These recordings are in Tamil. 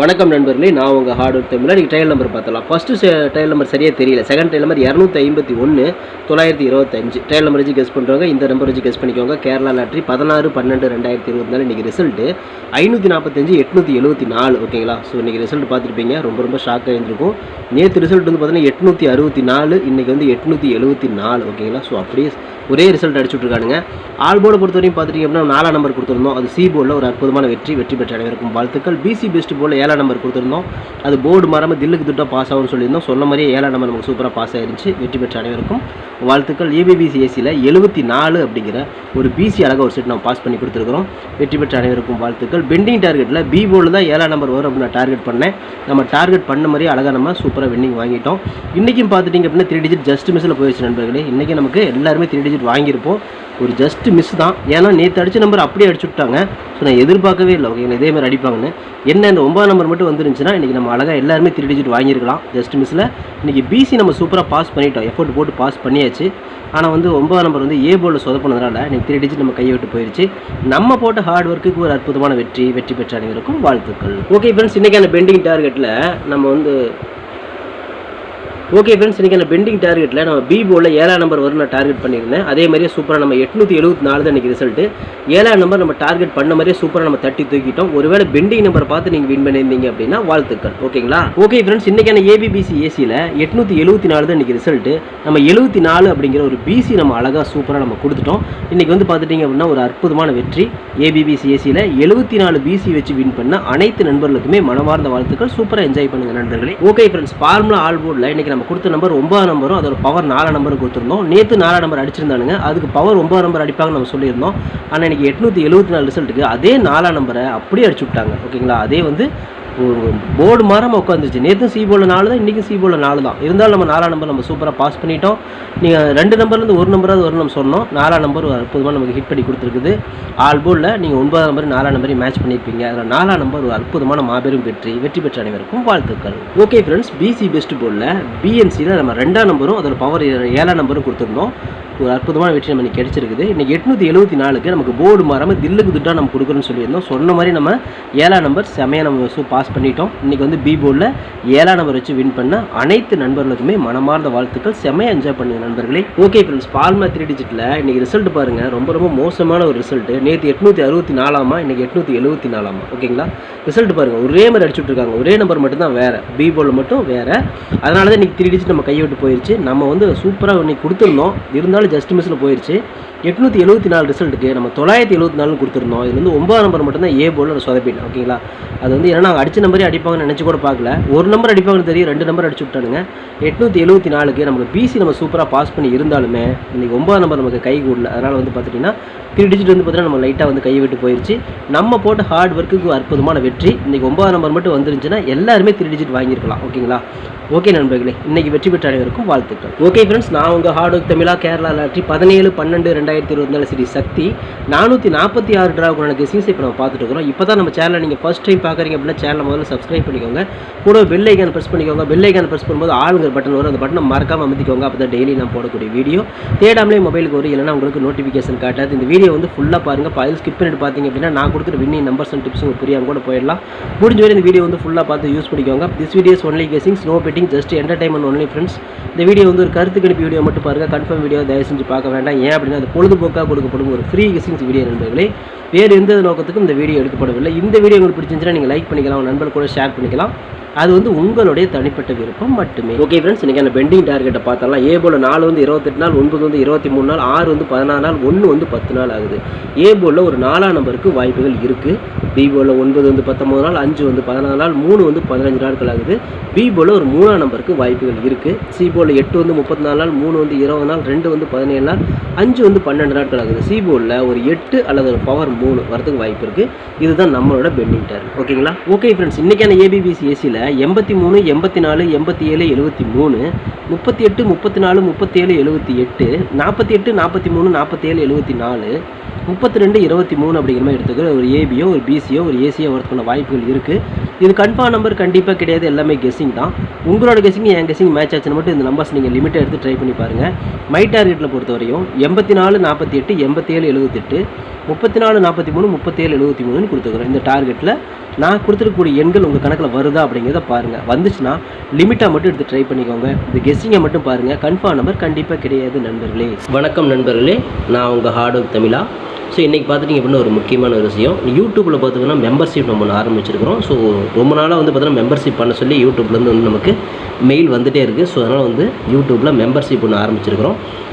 வணக்கம் நண்பர்களே நான் உங்கள் ஹார்ட் ஒர்க் தமிழில் நீங்கள் ட்ரையல் நம்பர் பார்த்தலாம் ஃபஸ்ட்டு ட்ரையல் நம்பர் சரியாக தெரியல. செகண்ட் ட்ரையல் நம்பர் இரநூத்தி ஐம்பத்தி ஒன்று தொள்ளாயிரத்தி இருபத்தஞ்சு. ட்ரையல் நம்பர் வச்சு கெஸ் பண்ணுறவங்க இந்த நம்பர் வச்சு கெஸ் பண்ணிக்கோங்க. கேரளா லாட்ரி பதினாறு பன்னெண்டு ரெண்டாயிரத்தி இருபத்தி நாலு. இன்றைக்கி ரிசல்ட்டு ஐநூற்றி நாற்பத்தஞ்சு எட்நூற்றி எழுபத்தி நாலு ஓகேங்களா ஸோ இன்றைக்கி ரிசல்ட் பார்த்துருப்பீங்க. ரொம்ப ரொம்ப ஷாக்காக இருந்திருக்கும் நேற்று ரிசல்ட் வந்து பார்த்தீங்கன்னா எட்நூற்றி அறுபத்தி நாலு. இன்றைக்கி வந்து எட்நூற்றி எழுபத்தி நாலு. ஓகேங்களா ஸோ அப்படியே ஒரே ரிசல்ட் அடிச்சு விட்ருக்கானுங்க ஆல் போர்டை பொறுத்த வரைக்கும் அப்படின்னா நாலாம் நம்பர் கொடுத்துருந்தோம். அது சி போர்டில் ஒரு அற்புதமான வெற்றி வெற்றி பெற்ற அனைவருக்கும் வாழ்த்துக்கள். பிசி பெஸ்ட் போல் ஏழாம் நம்பர் கொடுத்துருந்தோம். அது போர்டு மரமாக தில்லுக்கு திட்டம் பாஸ் ஆகும்னு சொல்லியிருந்தோம். சொன்ன மாதிரியே ஏழாம் நம்பர் நமக்கு சூப்பராக பாஸ் ஆயிருந்துச்சு. வெற்றி பெற்ற அனைவருக்கும் வாழ்த்துக்கள். ஏபிபிசி ஏசியில் எழுபத்தி நாலு அப்படிங்கிற ஒரு பிசி அழகாக ஒரு செட் நம்ம பாஸ் பண்ணி கொடுத்துருக்குறோம். வெற்றி பெற்ற அனைவருக்கும் வாழ்த்துக்கள். பெண்டிங் டார்கெட்டில் பி போர்டில் தான் ஏழாம் நம்பர் வரும் அப்படின்னு நான் டார்கெட் பண்ணேன். நம்ம டார்கெட் பண்ண மாதிரியே அழகாக நம்ம சூப்பராக வின்னிங் வாங்கிட்டோம். இன்றைக்கும் பார்த்துட்டிங்க அப்படின்னா த்ரீ டிஜிட் ஜஸ்ட் மிஸ்ஸில் போயிடுச்சு நண்பர்களே. இன்றைக்கி நமக்கு எல்லாருமே த்ரீ டிஜிட் வாங்கியிருப்போம். ஒரு ஜஸ்ட் மிஸ் தான். ஏன்னா நேற்று அடித்த நம்பர் அப்படியே அடிச்சு விட்டாங்க. ஸோ நான் எதிர்பார்க்கவே இல்லை. ஓகேங்களா இதே மாதிரி அடிப்பாங்கன்னு. என்ன இந்த ஒன்பதாம் நம்பர் மட்டும் வந்துருந்துச்சுன்னா இன்றைக்கி நம்ம அழகாக எல்லாருமே த்ரீ டிஜிட் வாங்கியிருக்கலாம் ஜஸ்ட் மிஸ்ஸில் இன்றைக்கி பிசி நம்ம சூப்பராக பாஸ் பண்ணிட்டோம். எஃபோர்ட் போட்டு பாஸ் பண்ணியாச்சு. ஆனால் வந்து ஒன்பதாம் நம்பர் வந்து ஏ போல சொதப்பினதுனால இன்றைக்கி த்ரீ டிஜிட் நம்ம கையை விட்டு போயிடுச்சு நம்ம போட்ட ஹார்ட் ஒர்க்குக்கு ஒரு அற்புதமான வெற்றி வெற்றி பெற்ற அனைவருக்கும் வாழ்த்துக்கள். ஓகே ஃப்ரெண்ட்ஸ் இன்றைக்கான பெண்டிங் டார்கெட்டில் நம்ம வந்து ஓகே ஃப்ரெண்ட்ஸ் இன்றைக்கி அந்த பெண்டிங் டார்கெட்டில் நம்ம பி போர்டில் ஏழாம் நம்பர் வரும் நான் டார்கெட் பண்ணியிருந்தேன். அதே மாதிரியே சூப்பராக நம்ம எட்நூற்றி எழுபத்தி நாலு தான் இன்றைக்கி ரிசல்ட்டு ஏழாம் நம்பர் நம்ம டார்கெட் பண்ண மாதிரியே சூப்பராக நம்ம தட்டி தூக்கிட்டோம். ஒருவேளை பெண்டிங் நம்பர் பார்த்து நீங்கள் வின் பண்ணியிருந்தீங்க அப்படின்னா வாழ்த்துக்கள். ஓகேங்களா ஓகே ஃப்ரெண்ட்ஸ் இன்றைக்கான ஏபிபிசி ஏசியில் எட்நூற்றி எழுபத்தி நாலு தான் இன்றைக்கி ரிசல்ட்டு நம்ம எழுபத்தி நாலு அப்படிங்கிற ஒரு பிசி நம்ம அழகாக சூப்பராக நம்ம கொடுத்துட்டோம். இன்றைக்கி வந்து பார்த்துட்டிங்க அப்படின்னா ஒரு அற்புதமான வெற்றி. ஏபிபிசி ஏசியில் எழுபத்தி நாலு பிசி வச்சு வின் பண்ண அனைத்து நண்பர்களுக்குமே மனமார்ந்த வாழ்த்துக்கள். சூப்பராக என்ஜாய் பண்ணுங்கள் நண்பர்களே. ஓகே ஃப்ரெண்ட்ஸ் ஃபார்முலா ஆல் போர்டில் இன்றைக்கி நம்ம கொடுத்த நம்பர் ஒன்பதாம் நம்பரும் அதோட பவர் நாலாம் நம்பரும் கொடுத்துருந்தோம். நேற்று நாலாம் நம்பர் அடிச்சிருந்தானுங்க. அதுக்கு பவர் ஒன்பதாம் நம்பர் அடிப்பாங்கன்னு நம்ம சொல்லியிருந்தோம். ஆனால் இன்றைக்கி எட்நூற்றி எழுபத்தி நாலு ரிசல்ட்டுக்கு அதே நாலாம் நம்பரை அப்படியே அடிச்சு விட்டாங்க. ஓகேங்களா? அதே வந்து போர்டு மாறாமல் உட்காந்துச்சு நேற்று சி போர்டில் நாலு தான் இன்றைக்கும் சி போர்டில் நாலு தான். இருந்தாலும் நம்ம நாலாம் நம்பர் நம்ம சூப்பராக பாஸ் பண்ணிட்டோம். நீங்கள் ரெண்டு நம்பர்லேருந்து ஒரு நம்பராவது ஒரு நம்ம சொன்னோம். நாலாம் நம்பர் ஒரு அற்புதமாக நமக்கு ஹிட் பண்ணி கொடுத்துருக்குது. ஆல் போர்டில் நீங்கள் ஒன்பதாம் நம்பர் நாலாம் நம்பரையும் மேட்ச் பண்ணியிருப்பீங்க அதில் நாலாம் நம்பர் ஒரு அற்புதமான மாபெரும் வெற்றி. வெற்றி பெற்ற அனைவருக்கும் வாழ்த்துக்கள். ஓகே ஃப்ரெண்ட்ஸ் பிசி பெஸ்ட் போர்டில் பிஎன்சியில் நம்ம ரெண்டாம் நம்பரும் அதோட பவர் ஏழாம் நம்பரும் கொடுத்துருந்தோம். ஒரு அற்புதமான வெற்றி நம்ம இன்னைக்கு கிடைச்சிருக்குது. இன்றைக்கி எட்நூற்றி எழுபத்தி நாலுக்கு நமக்கு போர்டு மாறாமல் தில்லுக்கு துட்டாக நம்ம கொடுக்குறோன்னு சொல்லியிருந்தோம். சொன்ன மாதிரி நம்ம ஏழாம் நம்பர் செமையாக நம்ம பாஸ் பாஸ் பண்ணிட்டோம். இன்னைக்கு வந்து பி போர்டில் ஏழாம் நம்பர் வச்சு வின் பண்ண அனைத்து நண்பர்களுக்குமே மனமார்ந்த வாழ்த்துக்கள். செம்மையாக என்ஜாய் பண்ணுங்க நண்பர்களே. ஓகே ஃப்ரெண்ட்ஸ் பால்மா த்ரீ டிஜிட்டில் இன்றைக்கி ரிசல்ட் பாருங்கள் ரொம்ப ரொம்ப மோசமான ஒரு ரிசல்ட்டு நேற்று எட்நூற்றி அறுபத்தி நாலாமா? இன்றைக்கி எட்நூற்றி எழுபத்தி நாலாமா? ஓகேங்களா ரிசல்ட் பாருங்கள் ஒரே மாதிரி அடிச்சு விட்ருக்காங்க ஒரே நம்பர் மட்டும் தான் வேற பி போர்டில் மட்டும் வேறு. அதனால தான் இன்னைக்கு த்ரீ டிஜிட் நம்ம கையை விட்டு போயிருச்சு. நம்ம வந்து சூப்பராக இன்னைக்கு கொடுத்துருந்தோம். இருந்தாலும் ஜஸ்ட் மிஸ்ஸில் போயிடுச்சு எட்நூற்றி எழுபத்தி நாலு ரிசல்ட்டுக்கு நம்ம தொள்ளாயிரத்தி எழுபத்தி நாலு கொடுத்துருந்தோம். இது வந்து ஒன்பதாம் நம்பர் மட்டும்தான் ஏ போர்டில் சொதப்பிட்டேன். ஓகேங்களா அது வந்து ஏன்னா நாங்கள் அடிச்ச நம்பரே அடிப்பாங்கன்னு நினச்சி கூட பார்க்கல. ஒரு நம்பர் அடிப்பாங்கன்னு தெரியும் ரெண்டு நம்பர் அடிச்சு விட்டானுங்க. எட்நூற்றி எழுபத்தி நாலுக்கு நமக்கு பிசி நம்ம சூப்பராக பாஸ் பண்ணி இருந்தாலுமே இன்னைக்கு ஒன்பதாம் நம்பர் நமக்கு கை கூடல. அதனால் வந்து பார்த்துட்டிங்கன்னா த்ரீ டிஜிட் வந்து பார்த்தீங்கன்னா நம்ம லைட்டாக வந்து கையை விட்டு போயிடுச்சு நம்ம போட்ட ஹார்ட் ஒர்க்குக்கு அற்புதமான வெற்றி. இன்னைக்கு ஒன்பதாம் நம்பர் மட்டும் வந்துருந்துச்சுன்னா எல்லாருமே த்ரீ டிஜிட் வாங்கியிருக்கலாம். ஓகேங்களா ஓகே நண்பர்களே இன்னைக்கு வெற்றி பெற்ற அனைவருக்கும் வாழ்த்துக்கள். ஓகே ஃப்ரெண்ட்ஸ் நான் உங்கள் ஹார்ட் ஒர்க் தமிழா கேரளா லாட்ரி பதினேழு பன்னெண்டு ரெண்டாயிரத்தி இருபத்தி நாலு சரி சக்தி. நானூற்றி நாற்பத்தி ஆறு டிராவுக்கான சீசை இப்போ நம்ம பார்த்துட்டு இருக்கிறோம். இப்போ தான் நம்ம சேனலை நீங்கள் ஃபஸ்ட் டைம் பார்க்குறீங்க அப்படின்னா சேனலை முதல்ல சப்ஸ்கிரைப் பண்ணிக்கோங்க. கூட பெல் ஐக்கான் ப்ரெஸ் பண்ணிக்கோங்க. பெல் ஐக்கான் ப்ரெஸ் பண்ணும்போது ஆளுங்கிற பட்டன் வரும். அந்த பட்டனை மறக்காம அமைதிக்கோங்க அப்போ தான் டெய்லி நான் போடக்கூடிய வீடியோ தேடாமலே மொபைலுக்கு வரும். இல்லைனா உங்களுக்கு நோட்டிஃபிகேஷன் காட்டாது. இந்த வீடியோ வந்து ஃபுல்லாக பாருங்கள் பாயில் ஸ்கிப் பண்ணிட்டு பார்த்தீங்க அப்படின்னா நான் கொடுத்துட்டு வின்னிங் நம்பர்ஸ் அண்ட் டிப்ஸ் உங்களுக்கு புரியாம கூட போயிடலாம். முடிஞ்ச வரை இந்த வீடியோ வந்து ஃபுல்லாக பார்த்து யூஸ் பண்ணிக்கோங்க. This videos only guessings no betting just entertainment only friends இந்த வீடியோ வந்து ஒரு கருத்து கணிப்பு வீடியோ மட்டும் பாருங்கள் கன்ஃபார்ம் வீடியோ தயவு செஞ்சு பார்க்க வேண்டாம். ஏன் அப்படின்னா அது பொழுதுபோக்காக கொடுக்கப்படும் ஒரு ஃப்ரீ கெசிங்ஸ் வீடியோ நண்பர்களே. வேறு எந்த நோக்கத்துக்கும் இந்த வீடியோ எடுக்கப்படவில்லை. இந்த வீடியோ உங்களுக்கு பிடிச்சிருந்துச்சுன்னா நீங்கள் லைக் பண்ணிக்கலாம். நண்பர்கள் நண்பர் கூட ஷேர் பண்ணிக்கலாம். அது வந்து உங்களுடைய தனிப்பட்ட விருப்பம் மட்டுமே. ஓகே ஃப்ரெண்ட்ஸ் இன்றைக்கி அந்த பெண்டிங் டார்கெட்டை பார்த்தலாம் ஏ போல் நாலு வந்து இருபத்தெட்டு நாள் ஒன்பது வந்து இருபத்தி மூணு நாள் ஆறு வந்து பதினாறு நாள் ஒன்று வந்து பத்து நாள் ஆகுது. ஏ போலில் ஒரு நாலாம் நம்பருக்கு வாய்ப்புகள் இருக்குது பி போலில் ஒன்பது வந்து பத்தொம்பது நாள் அஞ்சு வந்து பதினாறு நாள் மூணு வந்து பதினஞ்சு நாட்கள் ஆகுது. பி போலில் ஒரு மூணாம் நம்பருக்கு வாய்ப்புகள் இருக்குது சி போலில் எட்டு வந்து முப்பத்தி நாலு நாள் மூணு வந்து இருபது நாள் ரெண்டு வந்து பதினேழு நாள் அஞ்சு வந்து பன்னெண்டு நாட்கள் ஆகுது. சி போலில் ஒரு எட்டு அல்லது ஒரு பவர் மூணு வரதுக்கு வாய்ப்பு இருக்குது இதுதான் நம்மளோட பெண்டிங் டார்கெட் ஓகேங்களா ஓகே ஃப்ரெண்ட்ஸ் இன்றைக்கான ஏபிபிசி ஏசியில் எண்பத்தி மூணு எண்பத்தி நாலு எண்பத்தி ஏழு எழுபத்தி மூணு முப்பத்தி எட்டு முப்பத்தி நாலு முப்பத்தேழு எழுபத்தி எட்டு நாற்பத்தி எட்டு நாற்பத்தி மூணு நாற்பத்தேழு எழுபத்தி நாலு முப்பத்தி ரெண்டு இருபத்தி மூணு அப்படிங்கிற மாதிரி எடுத்துக்கிற ஒரு ஏபியோ ஒரு பிசியோ ஒரு ஏசியோ வரதுக்கான வாய்ப்புகள் இருக்குது இது கன்ஃபார்ம் நம்பர் கண்டிப்பாக கிடையாது எல்லாமே கெஸ்ஸிங் தான். உங்களோட கெஸ்ஸிங் என் கெஸ்ஸிங் மேட்ச் ஆச்சுன்னு மட்டும் இந்த நம்பர்ஸ் நீங்கள் லிமிட்டாக எடுத்து ட்ரை பண்ணி பாருங்கள் மை டார்கெட்டில் பொறுத்த வரையும் எண்பத்தி நாலு நாற்பத்தி எட்டு எண்பத்தேழு எழுபத்தெட்டு முப்பத்தி நாலு நாற்பத்தி மூணு முப்பத்தேழு எழுபத்தி மூணுன்னு கொடுத்துக்கிறோம் இந்த டார்கெட்டில் நான் கொடுத்துருக்கக்கூடிய எண்கள் உங்கள் கணக்கில் வருதா அப்படிங்கிறத பாருங்கள் வந்துச்சுன்னா லிமிட்டாக மட்டும் எடுத்து ட்ரை பண்ணிக்கோங்க. இந்த கெஸ்ஸிங்கை மட்டும் பாருங்கள் கன்ஃபார்ம் நம்பர் கண்டிப்பாக கிடையாது நண்பர்களே. வணக்கம் நண்பர்களே. நான் உங்கள் ஹார்ட் ஒர்க் தமிழா. ஸோ இன்றைக்கி பார்த்துட்டிங்க அப்படின்னா ஒரு முக்கியமான ஒரு விஷயம். யூடியூப்பில் பார்த்தீங்கன்னா மெம்பர்ஷிப் நம்ம ஒன்று ஆரம்பிச்சிருக்கிறோம். ஸோ ரொம்ப நாளாக வந்து பார்த்திங்கன்னா மெம்பர்ஷிப் பண்ண சொல்லி யூடியூப்லேருந்து வந்து நமக்கு மெயில் வந்துகிட்டே இருக்குது ஸோ அதனால் வந்து யூடியூப்பில் மெம்பர்ஷிப் ஒன்று ஆரம்பிச்சிருக்கிறோம்.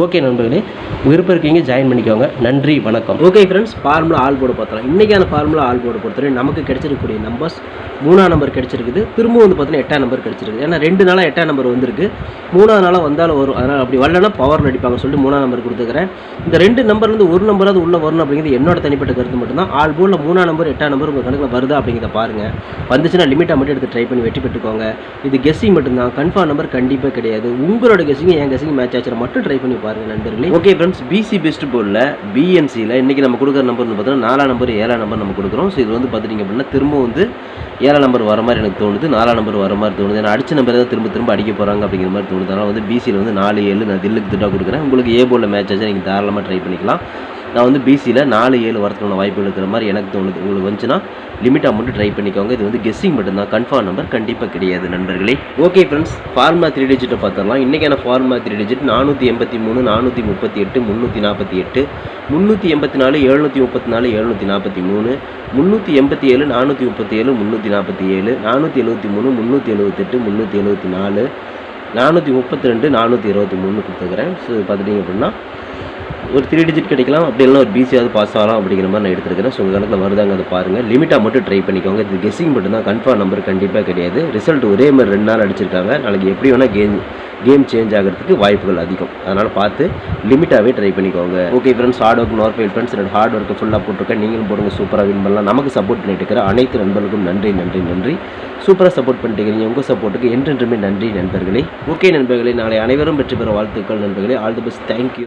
ஓகே நண்பர்களே விருப்பம் இருக்கீங்க ஜாயின் பண்ணிக்கோங்க. நன்றி வணக்கம். Okay friends formula all board பார்த்தலாம் இன்றைக்கான ஃபார்முலா ஆல் போர்டு பொறுத்தவரை நமக்கு கிடைச்சிருக்கக்கூடிய நம்பர்ஸ் மூணாம் நம்பர் கிடைச்சிருக்குது. திரும்ப வந்து பார்த்தீங்கன்னா எட்டாம் நம்பர் கிடைச்சிருக்கு ஏன்னா ரெண்டு நாளாக எட்டாம் நம்பர் வந்திருக்கு. மூணாவது நாளாக வந்தாலும் வரும் அதனால் அப்படி வரலன்னா பவர் அடிப்பாங்க சொல்லிட்டு மூணாம் நம்பர் கொடுத்துக்கிறேன் இந்த ரெண்டு நம்பர்லேருந்து ஒரு நம்பராவது உள்ளே வரணும் அப்படிங்கிறது என்னோட தனிப்பட்ட கருத்து மட்டும்தான். ஆல் போர்டில் மூணாம் நம்பர் எட்டாம் நம்பர் உங்கள் கணக்கில் வருதா அப்படிங்கிறத பாருங்கள் வந்துச்சுன்னா லிமிட்டாக மட்டும் எடுத்து ட்ரை பண்ணி வெற்றி பெற்றுக்கோங்க. இது கெஸ்ஸிங் மட்டும்தான். கன்ஃபார்ம் நம்பர் கண்டிப்பாக கிடையாது. உங்களோட கெஸ்ஸிங் என் கெஸ்ஸிங் மேட்ச் ஆச்சுன்னா மட்டும் ட்ரை பண்ணி பாருங்கள் நண்பர்களே. ஓகே ஃப்ரெண்ட்ஸ் பிசி பெஸ்ட் போர்டில் பிஎன்சியில் இன்றைக்கி நம்ம கொடுக்குற நம்பர் வந்து பார்த்தீங்கன்னா நாலாம் நம்பர் ஏழாம் நம்பர் நம்ம கொடுக்குறோம். ஸோ இது வந்து பார்த்துட்டிங்க அப்படின்னா திரும்ப வந்து ஏழாம் நம்பர் வர மாதிரி எனக்கு தோணுது. நாலாம் நம்பர் வர மாதிரி தோணுது. ஏன்னா அடிச்ச நம்பர் தான் திரும்ப திரும்ப அடிக்க போகிறாங்க அப்படிங்கிற மாதிரி தோணுது. அதனால் வந்து பிசியில் வந்து நாலு ஏழு நான் தில்லுக்கு திட்டாக கொடுக்குறேன். உங்களுக்கு ஏ போர்டில் மேட்ச் ஆச்சு நீங்கள் தாராளமாக ட்ரை பண்ணிக்கலாம். நான் வந்து பிசியில் நாலு ஏழு வரத்துக்கான வாய்ப்பு இருக்கிற மாதிரி எனக்கு தோணுது. உங்களுக்கு வந்துச்சுன்னா லிமிட்டாக மட்டும் ட்ரை பண்ணிக்கோங்க. இது வந்து கெஸ்ஸிங் மட்டும்தான். கன்ஃபார்ம் நம்பர் கண்டிப்பாக கிடையாது நண்பர்களே. ஓகே ஃப்ரெண்ட்ஸ் ஃபார்மா த்ரீ டிஜிட்டை பார்த்துடலாம். இன்றைக்கான ஃபார்மா த்ரீ டிஜிட் நானூற்றி எண்பத்தி மூணு நானூற்றி முப்பத்தி எட்டு முந்நூற்றி நாற்பத்தி எட்டு முந்நூற்றி எண்பத்தி நாலு எழுநூற்றி முப்பத்தி நாலு எழுநூற்றி நாற்பத்தி மூணு முந்நூற்றி எண்பத்தி ஏழு நானூற்றி முப்பத்தி ஏழு முந்நூற்றி நாற்பத்தி ஏழு நானூற்றி எழுபத்தி மூணு முந்நூற்றி எழுபத்தெட்டு முந்நூற்றி எழுபத்தி நாலு நானூற்றி முப்பத்தி ரெண்டு நானூற்றி இருபத்தி மூணு கொடுத்துக்கிறேன் ஸோ பார்த்துட்டிங்க அப்படின்னா ஒரு த்ரீ டிஜிட் கிடைக்கலாம். அப்படி இல்லைனா ஒரு பிசியாவது பாஸ் ஆகலாம் அப்படிங்கிற மாதிரி நான் எடுத்துருக்கிறேன். ஸோ உங்கள் கணக்கில் வருதாங்க அதை பாருங்கள் லிமிட்டாக மட்டும் ட்ரை பண்ணிக்கோங்க. இது கெஸ்ஸிங் மட்டும்தான். கன்ஃபார்ம் நம்பர் கண்டிப்பாக கிடையாது. ரிசல்ட் ஒரே மாதிரி ரெண்டு நாள் அடிச்சிருக்காங்க. நாளைக்கு எப்படி வேணால் கேம் கேம் சேஞ்ச் ஆகிறதுக்கு வாய்ப்புகள் அதிகம். அதனால் பார்த்து லிமிட்டாகவே ட்ரை பண்ணிக்கோங்க. ஓகே ஃப்ரெண்ட்ஸ் ஹார்ட் ஒர்க் நோர்ஃபைல் ஃப்ரெண்ட்ஸ் என்னோட ஹார்ட் ஒர்க்கு ஃபுல்லாக போட்டிருக்கேன். நீங்களும் போடுங்க. சூப்பராக வின் பண்ணலாம். நமக்கு சப்போர்ட் பண்ணிட்டு இருக்கிற அனைத்து நண்பர்களுக்கும் நன்றி நன்றி நன்றி. சூப்பராக சப்போர்ட் பண்ணிட்டு இருக்கிறீங்க. உங்கள் சப்போர்ட்டுக்கு என்றென்றுமே நன்றி நண்பர்களே. ஓகே நண்பர்களே. நாளை அனைவரும் பெற்று பெற வாழ்த்துக்கள் நண்பர்களே. All the best thank you